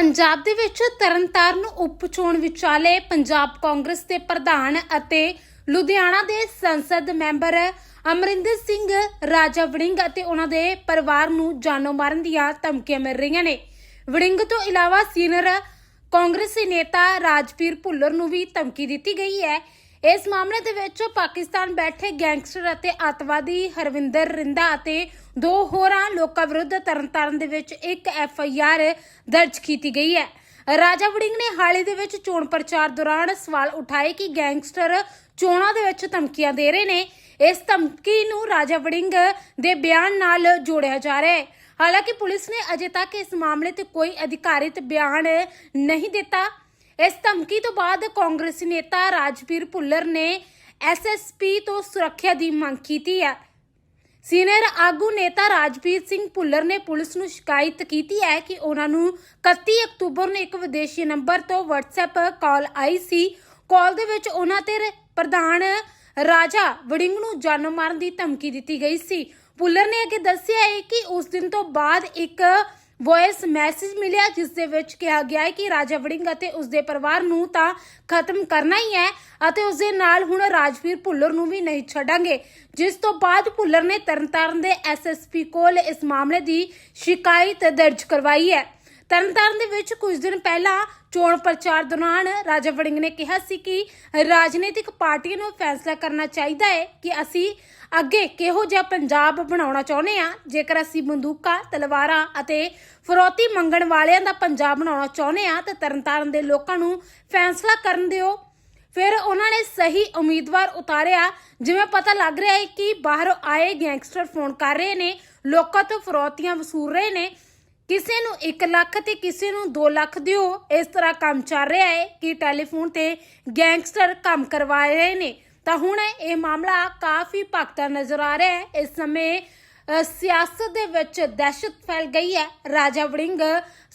ਪੰਜਾਬ ਦੇ ਵਿੱਚ ਤਰਨਤਾਰਨ ਉਪ ਚੋਣ ਵਿਚਾਲੇ ਪੰਜਾਬ ਕਾਂਗਰਸ ਦੇ ਪ੍ਰਧਾਨ ਅਤੇ ਲੁਧਿਆਣਾ ਦੇ ਸੰਸਦ ਮੈਂਬਰ ਅਮਰਿੰਦਰ ਸਿੰਘ ਰਾਜਾ ਵੜਿੰਗ ਅਤੇ ਉਹਨਾਂ ਦੇ ਪਰਿਵਾਰ ਨੂੰ ਜਾਨੋਂ ਮਾਰਨ ਦੀਆਂ ਧਮਕੀਆਂ ਮਿਲ ਰਹੀਆਂ ਨੇ। ਵੜਿੰਗ ਤੋਂ ਇਲਾਵਾ ਸੀਨੀਅਰ ਕਾਂਗਰਸੀ ਨੇਤਾ ਰਾਜਪੀਰ ਭੁੱਲਰ ਨੂੰ ਵੀ ਧਮਕੀ ਦਿੱਤੀ ਗਈ ਹੈ ਇਸ ਮਾਮਲੇ ਦੇ ਵਿੱਚ ਪਾਕਿਸਤਾਨ ਬੈਠੇ ਗੈਂਗਸਟਰ ਅਤੇ ਅੱਤਵਾਦੀ ਹਰਵਿੰਦਰ ਰਿੰਦਾ ਅਤੇ ਦੋ ਹੋਰਾਂ ਲੋਕਾਂ ਵਿਰੁੱਧ ਤਰਨਤਾਰਨ ਦੇ ਵਿੱਚ ਇੱਕ ਐਫ ਆਈ ਆਰ ਦਰਜ ਕੀਤੀ ਗਈ ਹੈ। ਰਾਜਾ ਵੜਿੰਗ ਨੇ ਹਾਲ ਦੇ ਵਿੱਚ ਚੋਣ ਪ੍ਰਚਾਰ ਦੌਰਾਨ ਸਵਾਲ ਉਠਾਏ ਕਿ ਗੈਂਗਸਟਰ ਚੋਣਾਂ ਦੇ ਵਿੱਚ ਧਮਕੀਆਂ ਦੇ ਰਹੇ ਨੇ। ਇਸ ਧਮਕੀ ਨੂੰ ਰਾਜਾ ਵੜਿੰਗ ਦੇ ਬਿਆਨ ਨਾਲ ਜੋੜਿਆ ਜਾ ਰਿਹਾ ਹੈ। ਹਾਲਾਂਕਿ ਪੁਲਿਸ ਨੇ ਅਜੇ ਤੱਕ ਇਸ ਮਾਮਲੇ ਤੇ ਕੋਈ ਅਧਿਕਾਰਿਤ ਬਿਆਨ ਨਹੀਂ ਦਿੱਤਾ। ਇਸ ਧਮਕੀ ਤੋਂ ਬਾਅਦ ਕਾਂਗਰਸੀ ਨੇਤਾ ਰਾਜਵੀਰ ਭੁੱਲਰ ਨੇ ਐਸਐਸਪੀ ਤੋਂ ਸੁਰੱਖਿਆ ਦੀ ਮੰਗ ਕੀਤੀ ਹੈ। ਸੀਨੀਅਰ ਆਗੂ ਨੇਤਾ ਰਾਜਵੀਰ ਸਿੰਘ ਭੁੱਲਰ ਨੇ ਪੁਲਿਸ ਨੂੰ ਸ਼ਿਕਾਇਤ ਕੀਤੀ ਹੈ ਕਿ ਉਹਨਾਂ ਨੂੰ 31 ਅਕਤੂਬਰ ਨੂੰ ਇੱਕ ਵਿਦੇਸ਼ੀ ਨੰਬਰ ਤੋਂ WhatsApp ਕਾਲ ਆਈ ਸੀ। ਕਾਲ ਦੇ ਵਿੱਚ ਉਹਨਾਂ ਤੇ ਪ੍ਰਧਾਨ ਰਾਜਾ ਵੜਿੰਗ ਨੂੰ ਜਾਨੋਂ ਮਾਰਨ ਦੀ ਧਮਕੀ ਦਿੱਤੀ ਗਈ ਸੀ। ਭੁੱਲਰ ਨੇ ਅੱਗੇ ਦੱਸਿਆ ਹੈ ਕਿ ਉਸ ਦਿਨ ਤੋਂ ਬਾਅਦ ਇੱਕ ਵੌਇਸ ਮੈਸੇਜ ਮਿਲਿਆ, ਜਿਸ ਦੇ ਵਿੱਚ ਕਿਹਾ ਗਿਆ ਹੈ ਕਿ ਰਾਜਾ ਵੜਿੰਗ ਅਤੇ ਉਸ ਦੇ ਪਰਿਵਾਰ ਨੂੰ ਤਾਂ ਖਤਮ ਕਰਨਾ ਹੀ ਹੈ ਅਤੇ ਉਸ ਦੇ ਨਾਲ ਹੁਣ ਰਾਜਵੀਰ ਭੁੱਲਰ ਨੂੰ ਵੀ ਨਹੀਂ ਛੱਡਾਂਗੇ। ਜਿਸ ਤੋਂ ਬਾਅਦ ਭੁੱਲਰ ਨੇ ਤਰਨਤਾਰਨ ਦੇ ਐਸਐਸਪੀ ਕੋਲ ਇਸ ਮਾਮਲੇ ਦੀ ਸ਼ਿਕਾਇਤ ਦਰਜ ਕਰਵਾਈ ਹੈ। ਤਰਨਤਾਰਨ ਦੇ ਵਿੱਚ ਕੁਝ ਦਿਨ ਪਹਿਲਾਂ ਚੋਣ ਪ੍ਰਚਾਰ ਦੌਰਾਨ ਰਾਜਾ ਵੜਿੰਗ ਨੇ ਕਿਹਾ ਸੀ ਕਿ ਰਾਜਨੀਤਿਕ ਪਾਰਟੀਆਂ ਨੂੰ ਫੈਸਲਾ ਕਰਨਾ ਚਾਹੀਦਾ ਹੈ ਕਿ ਅਸੀਂ ਅੱਗੇ ਕਿਹੋ ਜਿਹਾ ਪੰਜਾਬ ਬਣਾਉਣਾ ਚਾਹੁੰਦੇ ਆ? ਜੇਕਰ ਅਸੀਂ ਬੰਦੂਕਾਂ, ਤਲਵਾਰਾਂ ਅਤੇ ਫਰੋਤੀ ਮੰਗਣ ਵਾਲਿਆਂ ਦਾ ਪੰਜਾਬ ਬਣਾਉਣਾ ਚਾਹੁੰਦੇ ਆ, ਤਾਂ ਤਰਨਤਾਰਨ ਦੇ ਲੋਕਾਂ ਨੂੰ ਫੈਸਲਾ ਕਰਨ ਦਿਓ। ਫਿਰ ਉਹਨਾਂ ਨੇ ਸਹੀ ਉਮੀਦਵਾਰ ਉਤਾਰਿਆ। ਜਿਵੇਂ ਪਤਾ ਲੱਗ ਰਿਹਾ ਹੈ ਕਿ ਬਾਹਰੋਂ ਆਏ ਗੈਂਗਸਟਰ ਫੋਨ ਕਰ ਰਹੇ ਨੇ, ਲੋਕਾਂ ਤੋਂ ਫਰੋਤੀਆਂ ਵਸੂਲ ਰਹੇ ਨੇ। ਕਿਸੇ ਨੂੰ 1 ਲੱਖ ਤੇ ਕਿਸੇ ਨੂੰ 2 ਲੱਖ ਦਿਓ। ਇਸ ਤਰ੍ਹਾਂ ਕੰਮ ਚੱਲ ਰਿਹਾ ਹੈ ਕਿ ਟੈਲੀਫੋਨ ਤੇ ਗੈਂਗਸਟਰ ਕੰਮ ਕਰਵਾ ਰਹੇ ਨੇ। ਤਾਂ ਹੁਣ ਇਹ ਮਾਮਲਾ ਕਾਫੀ ਭਖਦਾ ਨਜ਼ਰ ਆ ਰਿਹਾ ਹੈ। ਇਸ ਸਮੇਂ ਸਿਆਸਤ ਦੇ ਵਿੱਚ ਦਹਿਸ਼ਤ ਫੈਲ ਗਈ ਹੈ। ਰਾਜਾ ਵੜਿੰਗ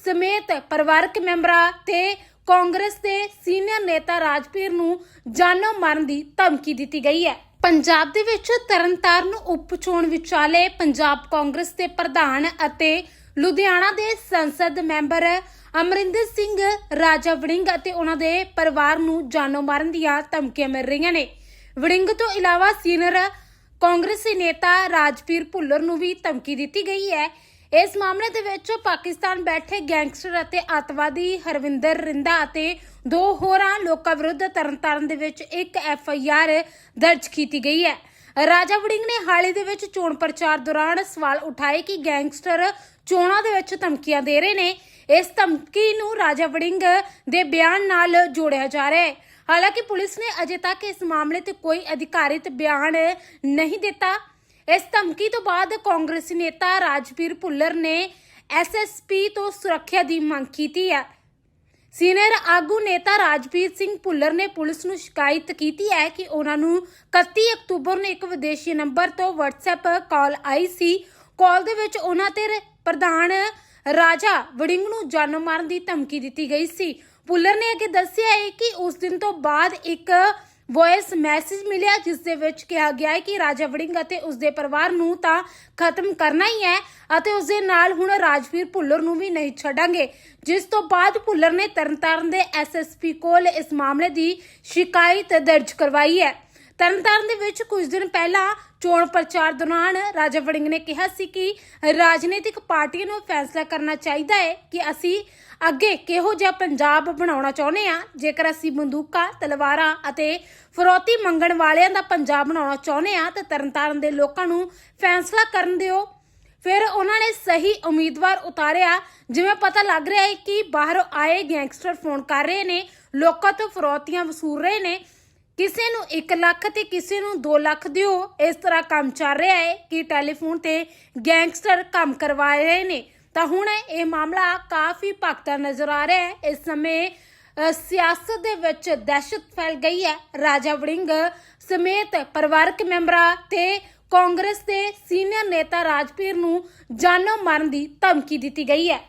ਸਮੇਤ ਪਰਿਵਾਰਕ ਮੈਂਬਰਾਂ ਤੇ ਕਾਂਗਰਸ ਦੇ ਸੀਨੀਅਰ ਨੇਤਾ ਰਾਜਪੀਰ ਨੂੰ ਜਾਨੋਂ ਮਾਰਨ ਦੀ ਧਮਕੀ ਦਿੱਤੀ ਗਈ ਹੈ। ਪੰਜਾਬ ਦੇ ਵਿੱਚ ਤਰਨਤਾਰਨ ਉਪ ਚੋਣ ਵਿਚਾਲੇ ਪੰਜਾਬ ਕਾਂਗਰਸ ਦੇ ਪ੍ਰਧਾਨ ਅਤੇ ਲੁਧਿਆਣਾ ਦੇ ਸੰਸਦ ਮੈਂਬਰ ਅਮਰਿੰਦਰ ਸਿੰਘ ਰਾਜਾ ਵੜਿੰਗ ਅਤੇ ਉਹਨਾਂ ਦੇ ਪਰਿਵਾਰ ਨੂੰ ਜਾਨੋਂ ਮਾਰਨ ਦੀਆਂ ਧਮਕੀਆਂ ਮਿਲ ਰਹੀਆਂ ਨੇ। ਵੜਿੰਗ ਤੋਂ ਇਲਾਵਾ ਸੀਨੀਅਰ ਕਾਂਗਰਸੀ ਨੇਤਾ ਰਾਜਪੀਰ ਭੁੱਲਰ ਨੂੰ ਵੀ ਧਮਕੀ ਦਿੱਤੀ ਗਈ ਹੈ। ਇਸ ਮਾਮਲੇ ਦੇ ਵਿੱਚ ਪਾਕਿਸਤਾਨ ਬੈਠੇ ਗੈਂਗਸਟਰ ਅਤੇ ਅੱਤਵਾਦੀ ਹਰਵਿੰਦਰ ਰਿੰਦਾ ਅਤੇ ਦੋ ਹੋਰਾਂ ਲੋਕਾਂ ਵਿਰੁੱਧ ਤਰਨਤਾਰਨ ਦੇ ਵਿੱਚ ਇੱਕ ਐਫ ਆਈ ਆਰ ਦਰਜ ਕੀਤੀ ਗਈ ਹੈ। ਰਾਜਾ ਵੜਿੰਗ ਨੇ ਹਾਲ ਦੇ ਵਿੱਚ ਚੋਣ ਪ੍ਰਚਾਰ ਦੌਰਾਨ ਸਵਾਲ ਉਠਾਏ ਕਿ ਗੈਂਗਸਟਰ ਚੋਣਾਂ ਦੇ ਵਿੱਚ ਧਮਕੀਆਂ ਦੇ ਰਹੇ ਨੇ। ਇਸ ਧਮਕੀ ਨੂੰ ਰਾਜਾ ਵੜਿੰਗ ਦੇ ਬਿਆਨ ਨਾਲ ਜੋੜਿਆ ਜਾ ਰਿਹਾ ਹੈ। ਹਾਲਾਂਕਿ ਪੁਲਿਸ ਨੇ ਅਜੇ ਤੱਕ ਇਸ ਮਾਮਲੇ ਤੇ ਕੋਈ ਅਧਿਕਾਰਿਤ ਬਿਆਨ ਨਹੀਂ ਦਿੱਤਾ। ਇਸ ਧਮਕੀ ਤੋਂ ਬਾਅਦ ਕਾਂਗਰਸੀ ਨੇਤਾ ਰਾਜਵੀਰ ਭੁੱਲਰ ਨੇ ਐਸਐਸਪੀ ਤੋਂ ਸੁਰੱਖਿਆ ਦੀ ਮੰਗ ਕੀਤੀ ਹੈ। ਸੀਨੀਅਰ ਆਗੂ ਨੇਤਾ ਰਾਜਵੀਰ ਸਿੰਘ ਭੁੱਲਰ ਨੇ ਪੁਲਿਸ ਨੂੰ ਸ਼ਿਕਾਇਤ ਕੀਤੀ ਹੈ ਕਿ ਉਹਨਾਂ ਨੂੰ 31 ਅਕਤੂਬਰ ਨੂੰ ਇੱਕ ਵਿਦੇਸ਼ੀ ਨੰਬਰ ਤੋਂ WhatsApp ਕਾਲ ਆਈ ਸੀ। ਕਾਲ ਦੇ ਵਿੱਚ ਉਹਨਾਂ ਤੇ ਪ੍ਰਧਾਨ ਰਾਜਾ ਵੜਿੰਗ ਨੂੰ ਜਾਨੋਂ ਮਾਰਨ ਦੀ ਧਮਕੀ ਦਿੱਤੀ ਗਈ ਸੀ। ਭੁੱਲਰ ਨੇ ਅੱਗੇ ਦੱਸਿਆ ਹੈ ਕਿ ਉਸ ਦਿਨ ਤੋਂ ਬਾਅਦ ਇੱਕ ਵੌਇਸ ਮੈਸੇਜ ਮਿਲਿਆ, ਜਿਸ ਦੇ ਵਿੱਚ ਕਿਹਾ ਗਿਆ ਹੈ ਕਿ ਰਾਜਾ ਵੜਿੰਗ ਅਤੇ ਉਸ ਦੇ ਪਰਿਵਾਰ ਨੂੰ ਤਾਂ ਖਤਮ ਕਰਨਾ ਹੀ ਹੈ ਅਤੇ ਉਸ ਦੇ ਨਾਲ ਹੁਣ ਰਾਜਵੀਰ ਭੁੱਲਰ ਨੂੰ ਵੀ ਨਹੀਂ ਛੱਡਾਂਗੇ। ਜਿਸ ਤੋਂ ਬਾਅਦ ਭੁੱਲਰ ਨੇ ਤਰਨਤਾਰਨ ਦੇ ਐਸਐਸਪੀ ਕੋਲ ਇਸ ਮਾਮਲੇ ਦੀ ਸ਼ਿਕਾਇਤ ਦਰਜ ਕਰਵਾਈ ਹੈ। ਤਰਨਤਾਰਨ ਦੇ ਵਿੱਚ ਕੁਝ ਦਿਨ ਪਹਿਲਾਂ ਚੋਣ ਪ੍ਰਚਾਰ ਦੌਰਾਨ ਰਾਜਾ ਵੜਿੰਗ ਨੇ ਕਿਹਾ ਸੀ ਕਿ ਰਾਜਨੀਤਿਕ ਪਾਰਟੀਆਂ ਨੂੰ ਫੈਸਲਾ ਕਰਨਾ ਚਾਹੀਦਾ ਹੈ ਕਿ ਅਸੀਂ ਅੱਗੇ ਕਿਹੋ ਜਿਹਾ ਪੰਜਾਬ ਬਣਾਉਣਾ ਚਾਹੁੰਦੇ ਆ? ਜੇਕਰ ਅਸੀਂ ਬੰਦੂਕਾਂ, ਤਲਵਾਰਾਂ ਅਤੇ ਫਰੋਤੀ ਮੰਗਣ ਵਾਲਿਆਂ ਦਾ ਪੰਜਾਬ ਬਣਾਉਣਾ ਚਾਹੁੰਦੇ ਆ, ਤਾਂ ਤਰਨਤਾਰਨ ਦੇ ਲੋਕਾਂ ਨੂੰ ਫੈਸਲਾ ਕਰਨ ਦਿਓ। ਫਿਰ ਉਹਨਾਂ ਨੇ ਸਹੀ ਉਮੀਦਵਾਰ ਉਤਾਰਿਆ। ਜਿਵੇਂ ਪਤਾ ਲੱਗ ਰਿਹਾ ਹੈ ਕਿ ਬਾਹਰੋਂ ਆਏ ਗੈਂਗਸਟਰ ਫੋਨ ਕਰ ਰਹੇ ਨੇ, ਲੋਕਾਂ ਤੋਂ ਫਰੋਤੀਆਂ ਵਸੂਲ ਰਹੇ ਨੇ। ਕਿਸੇ ਨੂੰ 1 ਲੱਖ ਤੇ ਕਿਸੇ ਨੂੰ 2 ਲੱਖ ਦਿਓ। ਇਸ ਤਰ੍ਹਾਂ ਕੰਮ ਚੱਲ ਰਿਹਾ ਹੈ ਕਿ ਟੈਲੀਫੋਨ ਤੇ ਗੈਂਗਸਟਰ ਕੰਮ ਕਰਵਾ ਰਹੇ ਨੇ। ਤਾਂ ਹੁਣ ਇਹ ਮਾਮਲਾ ਕਾਫੀ ਭਖਦਾ ਨਜ਼ਰ ਆ ਰਿਹਾ ਹੈ। ਇਸ ਸਮੇਂ ਸਿਆਸਤ ਦੇ ਵਿੱਚ ਦਹਿਸ਼ਤ ਫੈਲ ਗਈ ਹੈ। ਰਾਜਾ ਵੜਿੰਗ ਸਮੇਤ ਪਰਿਵਾਰਕ ਮੈਂਬਰਾਂ ਤੇ ਕਾਂਗਰਸ ਦੇ ਸੀਨੀਅਰ ਨੇਤਾ ਰਾਜਪੀਰ ਨੂੰ ਜਾਨੋਂ ਮਾਰਨ ਦੀ ਧਮਕੀ ਦਿੱਤੀ ਗਈ ਹੈ।